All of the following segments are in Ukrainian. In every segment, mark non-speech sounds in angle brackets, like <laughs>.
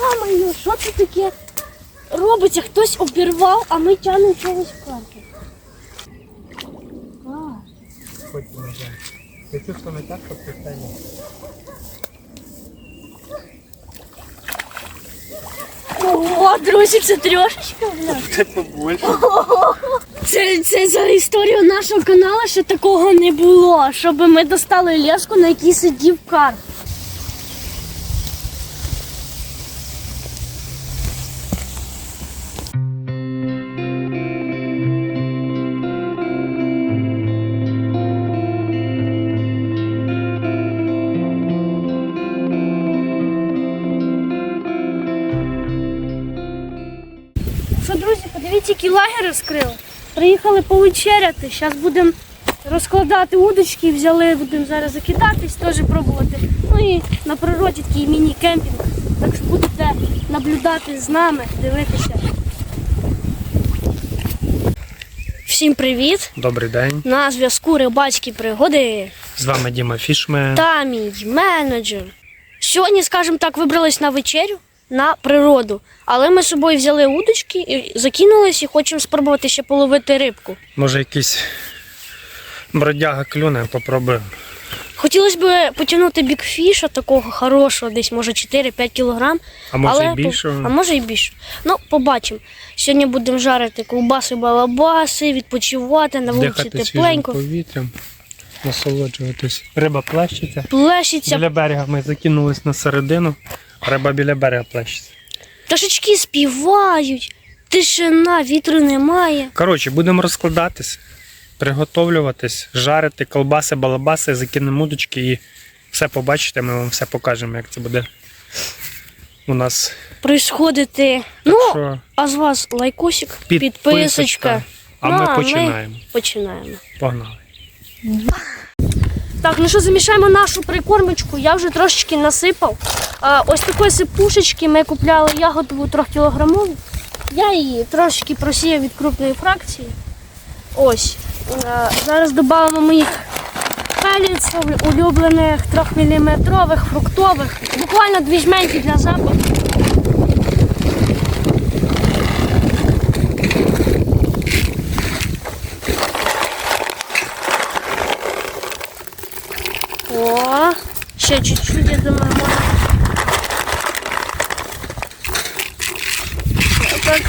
Йо-моє, що це таке робиться? Хтось обірвав, а ми тягнемо чогось в карти. Хоть. Якщо що не так, то питання. Друзі, це трьошечка, бля. Це побольше. Це, це за історію нашого каналу ще такого не було, щоб ми достали леску, на якій сидів карп. Які лагери розкрили. Приїхали повечеряти. Зараз будемо розкладати удочки, взяли, будемо зараз закидатись, теж пробувати. Ну і на природі такий міні-кемпінг. Так що будете наблюдати з нами, дивитися. Всім привіт! Добрий день. На зв'язку рибацькі пригоди З вами Діма Фішмен. та мій менеджер. Сьогодні, скажімо так, вибрались на вечерю на природу. Але ми з собою взяли удочки і закинулись і хочемо спробувати ще половити рибку. Може якийсь бродяга клюне, попробуємо. Хотілося б потягнути бікфіша такого хорошого, десь може 4-5 кілограм. А може але і більшого. А може і більше. Ну, побачимо. Сьогодні будемо жарити ковбаси, балабаси, відпочивати, на вулиці Дихати свіжим тепленько. повітрям, насолоджуватись. Риба плещеться. Плещеться, Біля берега ми закинулись на середину, риба біля берега плещеться. пташечки співають, тишина, вітру немає. Коротше, будемо розкладатись, приготовлюватись, жарити колбаси, балабаси, закинемо удочки і все побачите, ми вам все покажемо, як це буде у нас. Происходити. Ну, що а з вас лайкосик, підписочка. підписочка. А Ну, ми починаємо. Починаємо. Погнали. Так, ну що, замішаємо нашу прикормочку. Я вже трошечки насипав. А, ось такої сипушечки ми купляли ягодову 3 кілограмову. Я її трошечки просіяв від крупної фракції. Ось. А, зараз додамо моїх пеліців, улюблених 3-мм фруктових. Буквально дві жменьки для запаху. О, ще чуть-чуть, я думаю, можна. Так.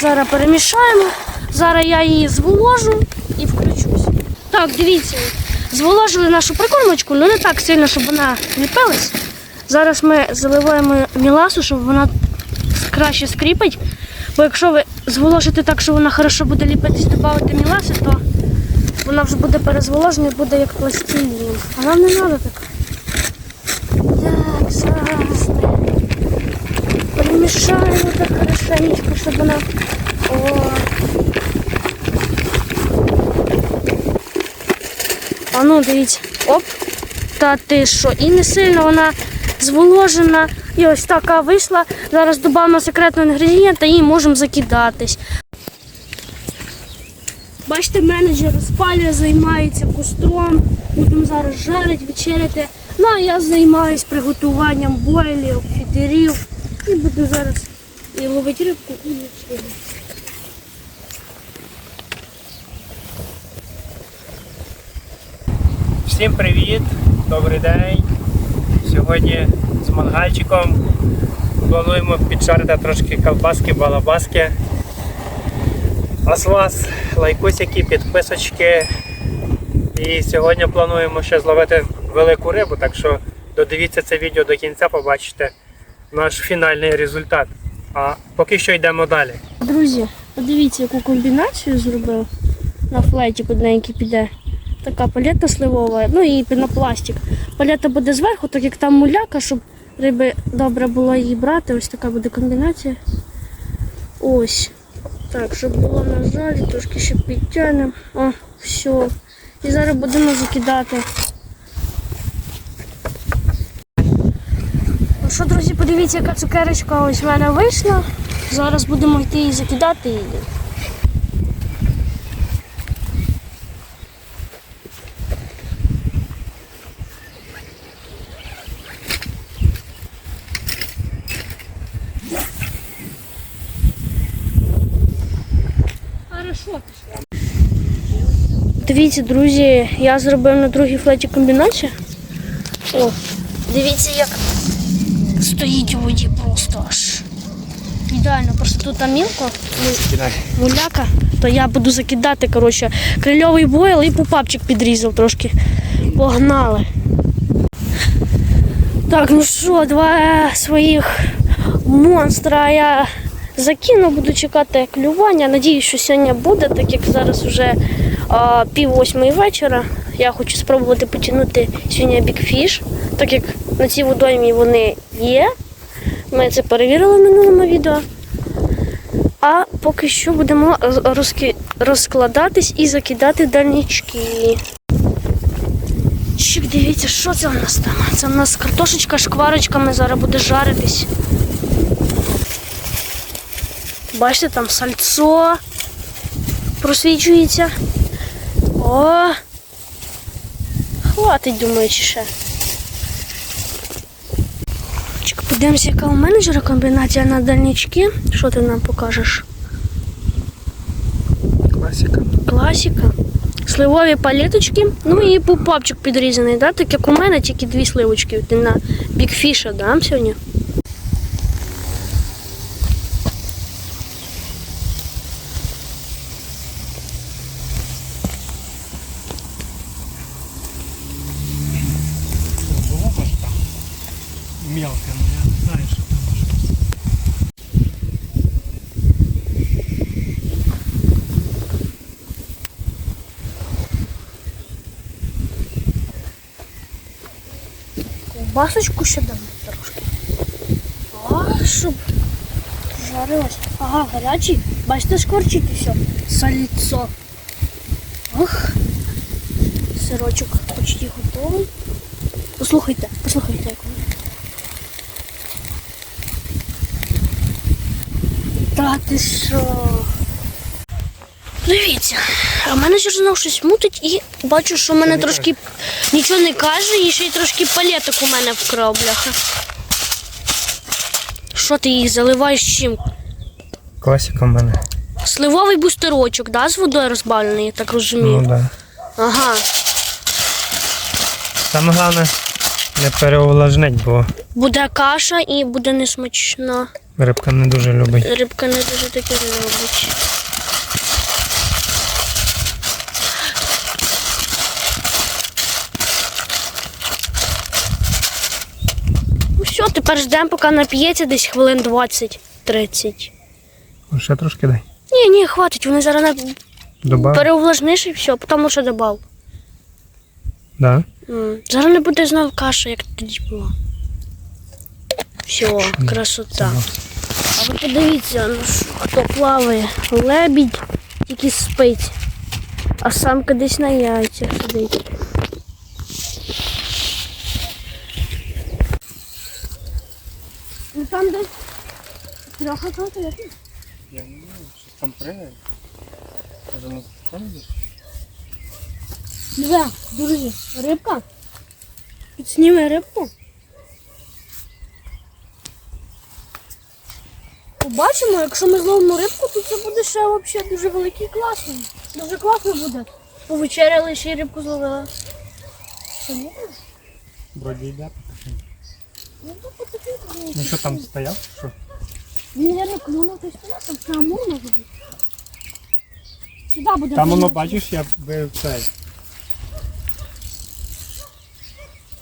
Зараз перемішаємо. Зараз я її зволожу і включусь. Так, дивіться, зволожили нашу прикормочку, але не так сильно, щоб вона ліпилась. Зараз ми заливаємо міласу, щоб вона краще скріпить. Бо якщо ви зволожите так, що вона хорошо буде ліпитись, додати міласи, то вона вже буде перезволожена і буде як пластилін. А нам не треба так. Так, зараз перемішаємо так хорошенечко, щоб вона. О. А ну, дивіться. Оп. Та ти що? І не сильно вона зволожена. І ось така вийшла. Зараз додамо секретний інгредієнт та її можемо закидатись. Бачите, менеджер спалює, займається костром. Будемо зараз жарити, вечеряти. Ну а я займаюся приготуванням бойлів, фідерів. І буду зараз і ловити рибку і вечеряти. Всім привіт, добрий день. Сьогодні з мангальчиком плануємо підшарити трошки колбаски, балабаски. А з вас лайкусики, підписочки. І сьогодні плануємо ще зловити велику рибу, так що додивіться це відео до кінця, побачите наш фінальний результат. А поки що йдемо далі. Друзі, подивіться, яку комбінацію зробив. На флеті одненький піде. Така палета сливова, ну і пінопластик. Палета буде зверху, так як там муляка, щоб риби добре було її брати. Ось така буде комбінація. Ось. Так, щоб було на залі, трошки ще підтягнемо. О, все. І зараз будемо закидати. Ну що, друзі, подивіться, яка цукерочка ось в мене вийшла. Зараз будемо йти і закидати її. Дивіться, друзі, я зробив на другій флеті комбінацію. О, дивіться, як стоїть у воді просто аж. Ідеально, просто тут мілко, Кидай. муляка, то я буду закидати, коротше, крильовий бойл і пупапчик підрізав трошки. Погнали. Так, ну що, два своїх монстра я закину, буду чекати клювання. Надіюсь, що сьогодні буде, так як зараз вже а, пів восьмої вечора. Я хочу спробувати потягнути сьогодні бікфіш, так як на цій водоймі вони є. Ми це перевірили в минулому відео. А поки що будемо розкладатись і закидати дальнічки. Чик, дивіться, що це у нас там? Це у нас картошечка шкварочками зараз буде жаритись. Бачите, там сальцо просвічується. О! Хватить, думаю, чи ще. Чик, подивимося, яка у менеджера комбінація на дальнічки. Що ти нам покажеш? Класика. Класика. Сливові палеточки, ну і пупапчик підрізаний, да? так як у мене тільки дві сливочки Ти на бікфіша дам сьогодні. Було може там мелко, но я не знаю, що там може. Ковбасочку ще дам трошки. А, щоб жарилось. Ага, гарячий. Бачите, шкварчить все. Сальцо. Ох. Сирочок почти готовий. Послухайте, послухайте, як воно. Та ти що? Дивіться, а менеджер знов щось мутить і бачу, що в мене трошки нічого не каже, і ще й трошки палеток у мене вкрав, бляха. Що ти їх заливаєш чим? Класика в мене. Сливовий бустерочок, да, з водою розбавлений, я так розумію. Ну да. Ага. Саме головне не переувлажнить, бо Буде каша і буде несмачна. рибка не дуже любить. Рибка не дуже таке любить. Ну все, тепер ждемо, поки нап'ється десь хвилин 20-30. Ще трошки дай. Ні, ні, хватить, вони зараз на... Добав. переувлажниш і все, потім ще добав. Да. М, Зараз не буде знов каша, як тоді було. Все, красота. А ви подивіться, ну, що, хто плаває. Лебідь тільки спить, а самка десь на яйцях сидить. Ну там десь трохи конкретно. Я не знаю, що там пригає. Може на там Диви, друзі, рибка. Підсніми рибку. Побачимо, якщо ми зловимо рибку, то це буде ще взагалі дуже великий класний. Дуже класно буде. Повечеряли ще й рибку зловили. Що ні? Вроді йде. Ну, що там стояв? Що? Він, мабуть, десь туди, там амур може бути. Сюди буде. Там воно бачиш, я бив цей.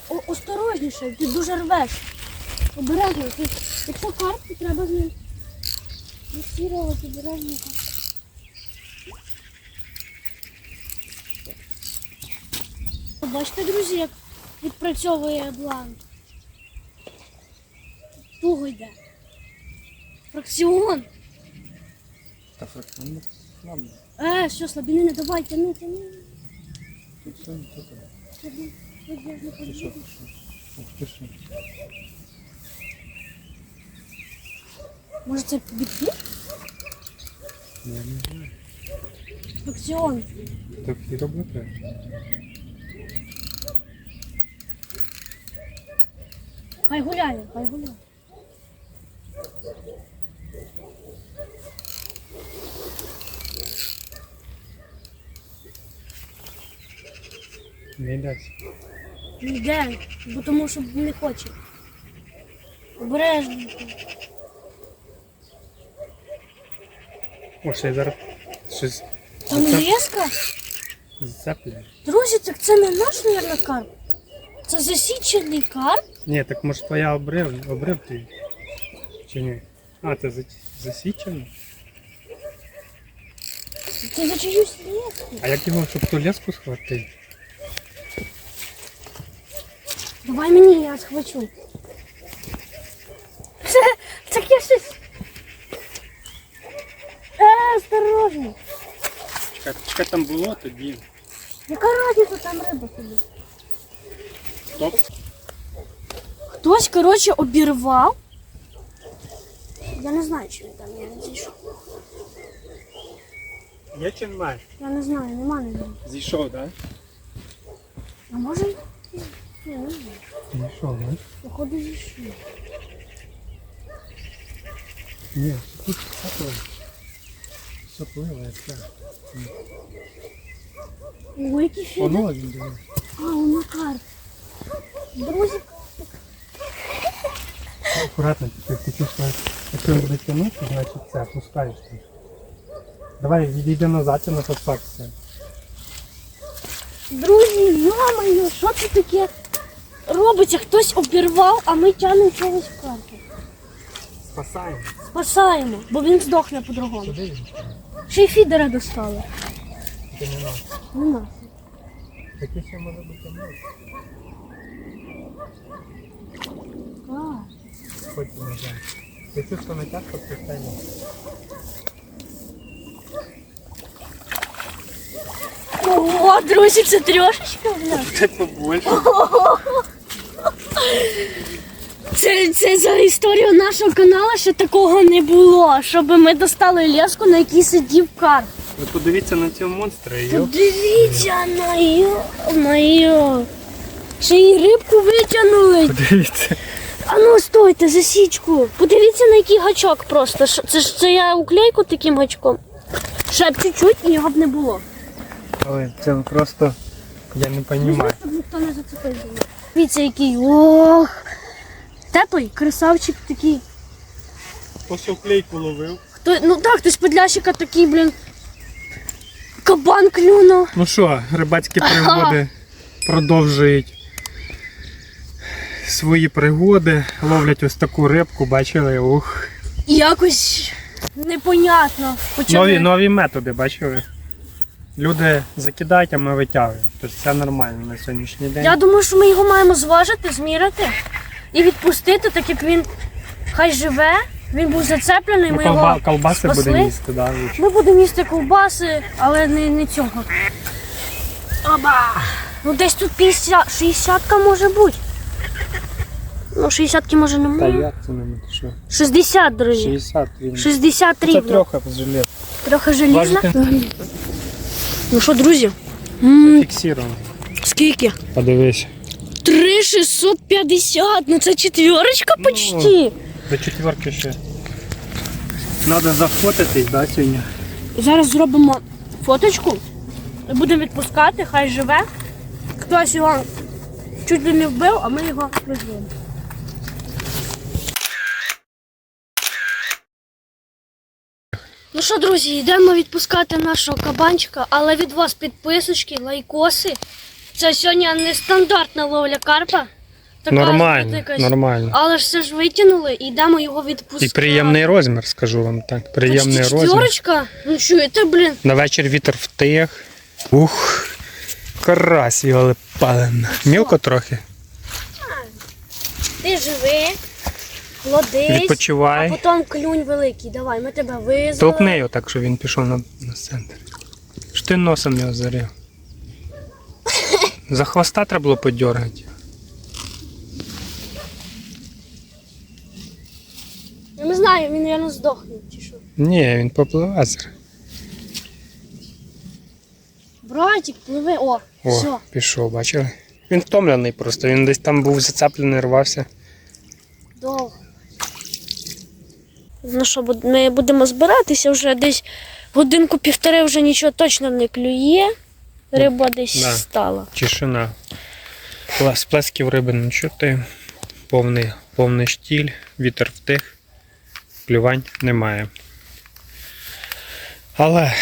О, осторожніше, ти дуже рвеш. Обережно. Ти, якщо карп, то треба з ним фіксувати обережненько. Бачите, друзі, як відпрацьовує бланк. Туго йде. Фракціон. Та фракціонно слабо. Е, все, слабіни не давай, тяни, тяни. Тут все не тут. Ти що? Ух ти що. Може це бікфіш? Я не знаю. Фракціон. Так і роблю треба. Хай гуляє, хай гуляє. Не йдеться. Не йде, бо тому що не хоче. Обережно. О, ще зараз щось Там Оце- леска? зацепляє. Друзі, так це не наш, мабуть, карп. Це засічений карп. Ні, так може твоя обрив, обрив ти. Чи ні? А, це за- засічено? Це за чиюсь леску. А як його, щоб ту леску схватити? Давай мені, я схвачу. Це таке щось. Е, осторожно. Чекай, чекай, там було тоді. Яка разниця там риба собі? Стоп. Хтось, коротше, обірвав. Я не знаю, чи він там я не зійшов. Є чи немає? Я не знаю, нема не знаю. Зійшов, так? А може? Ні, не знаю. Зійшов, так? Походу зійшов. Ні, тут все пливе. Все пливе, як це. Ой, який фільм. Воно він диви. А, воно карп. Друзі, Акуратно, тільки ти чувствуєш, Якщо він буде тягнути, значить це, пускаєш ти. Давай, відійди назад і на подсакся. друзі, йо-моє, що це таке робиться? Хтось обірвав, а ми тягнемо чогось в карпу. Спасаємо. Спасаємо, бо він здохне по-другому. Він? Ще й фідера достали. Ти не нас. Нема. Таке ще може бути тягнути. А, Хоч і не знаю. Ти чувство не тяжко пристання. О, друзі, це трьошечка, бля. Це побольше. Це, це за історію нашого каналу ще такого не було, щоб ми достали леску, на якій сидів карп. Ви подивіться на цього монстра. Йо. Подивіться на його, на його. Ще й рибку витягнули. Подивіться. А ну стойте, засічку. Подивіться на який гачок просто. Це ж це я уклейку таким гачком. Ще б чуть-чуть і його б не було. Але це просто, я не розумію. Щоб ніхто не зацепив. Дивіться, який. Ох. Теплий, красавчик такий. Ось клейку ловив. Хто, ну так, хтось подлящика такий, блін. Кабан клюнув. Ну що, рибацькі <laughs> пригоди продовжують свої пригоди. Ловлять ось таку рибку, бачили? Ух. Якось непонятно. Нові, нові методи, бачили? Люди закидають, а ми витягуємо. Тобто це нормально на сьогоднішній день. Я думаю, що ми його маємо зважити, зміряти і відпустити, так як він хай живе, він був зацеплений, Ну, ми колба- його колбаси спасли. будемо їсти, да. Ми будемо їсти ковбаси, але не, не цього. Оба! Ну десь тут 50, 60 може бути. Ну, 60 може Та немає. як це не буде? Що? 60, друзі. 60 рівно. 60 Це рівно. трохи жилет. Трохи желізна. Важите? Ну що, друзі? М, Фіксировано. скільки? Подивись. 3650, ну це четверочка Ну. почти. До четверки ще. Треба зафотитись, да, сьогодні? Зараз зробимо фоточку. і Будемо відпускати, хай живе. Хтось його чуть ли не вбив, а ми його визвемо. Ну що, друзі, йдемо відпускати нашого кабанчика, але від вас підписочки, лайкоси. Це сьогодні нестандартна ловля карпа. Така Нормально, якась. нормально. Але ж все ж витягнули і йдемо його відпускати. І приємний розмір, скажу вам так. Приємний Почти розмір. четверочка. Ну чуєте, блін. На вечір вітер втих. Ух, карась його пален. Мілко трохи. Ти живи, плодись, а потім клюнь великий. Давай, ми тебе визвали. Толкни його так, щоб він пішов на, на центр. Що ти носом його зарив? За хвоста треба було подергати. Я не знаю, він, мабуть, здохне чи що. Ні, він попливе зараз. Братик, пливи. О, О, все. пішов, бачили? Він втомлений просто, він десь там був зацеплений, рвався. Ну що, ми будемо збиратися вже десь годинку-півтори вже нічого точно не клює. риба десь Да. стала. Тишина. Сплесків риби не чути. Повний, повний штіль, вітер втих, клювань немає. Але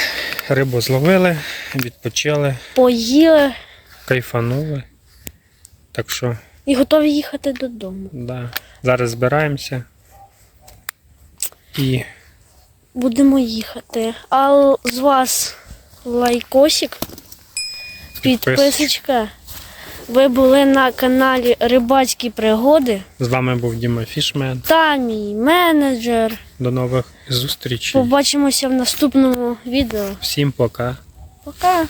рибу зловили, відпочили, Поїли кайфанули. Так що, і готові їхати додому. да, зараз збираємося. І Будемо їхати. А з вас лайкосик, підписочка. Ви були на каналі Рибацькі пригоди. з вами був Діма Фішмен. Та мій менеджер. До нових зустрічей. Побачимося в наступному відео. Всім пока. Пока.